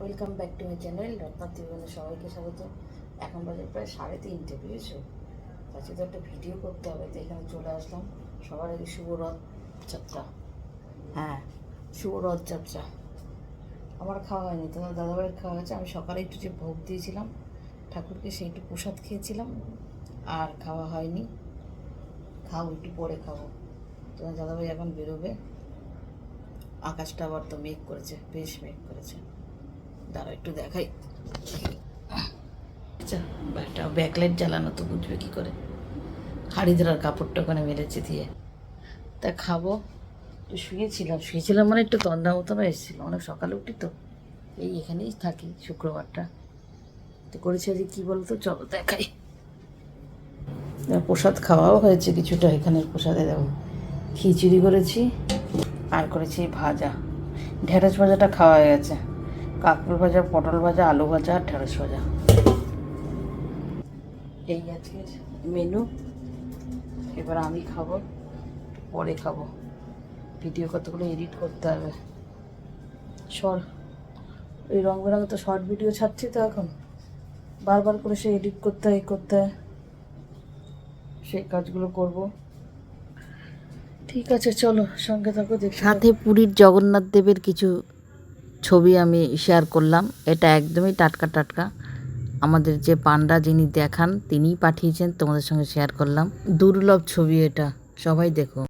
Welcome back to my channel Ratna ত্রিভুবনে সবাইকে স্বাগত। এখন বাজে প্রায় সাড়ে তিনটে, বুঝেছ? তার তো একটা ভিডিও করতে হবে, তো এখানে চলে আসলাম। সবার আগে শুভ রথ যাত্রা। হ্যাঁ শুভ রথ যাত্রা। আমার খাওয়া হয়নি, তোমার দাদাভাইয়ের খাওয়া হয়েছে। আমি সকালে একটু যে ভোগ দিয়েছিলাম, ঠাকুরকে সেই একটু প্রসাদ খেয়েছিলাম, আর খাওয়া হয়নি। খাও একটু পরে খাব। তোমার দাদাভাই এখন বেরোবে। আকাশটা আবার তো মেঘ করেছে, বেশ মেঘ করেছে। দাঁড়া, একটু দেখাই। আচ্ছা একটা ব্যাকলাইট জ্বালানো তো বুঝবে কি করে। হাড়ি ধরার কাপড়টা ওখানে মেরেছে দিয়ে তা খাব। একটু শুয়েছিলাম শুয়েছিলাম মানে একটু তন্দা মতনও এসেছিল। অনেক সকালে উঠি তো। এই এখানেই থাকি শুক্রবারটা। তো করেছি আজকে কী বলতো? চলো দেখাই। প্রসাদ খাওয়াও হয়েছে কিছুটা। এখানের প্রসাদে দেবো খিচুড়ি করেছি। আর করেছি ভাজা। ঢেঁড়স ভাজাটা খাওয়া হয়ে গেছে। কাঁকড় ভাজা, পটল ভাজা, আলু ভাজা, আর ঢেঁড়স ভাজা। এই আজকের মেনু এবার আমি খাব, পরে খাব। ভিডিও কতগুলো এডিট করতে হবে। শর্ট এই রং বেরঙে তো শর্ট ভিডিও ছাড়ছি তো এখন। বারবার করে সে এডিট করতে হয় করতে হয়। সেই কাজগুলো করব। ঠিক আছে, চলো সঙ্গে থাকো সাথে পুরীর জগন্নাথ দেবের কিছু ছবি আমি শেয়ার করলাম। এটা একদমই টাটকা টাটকা। আমাদের যে পান্ডা যিনি দেখান, তিনিই পাঠিয়েছেন, তোমাদের সঙ্গে শেয়ার করলাম। দুর্লভ ছবি এটা। সবাই দেখো।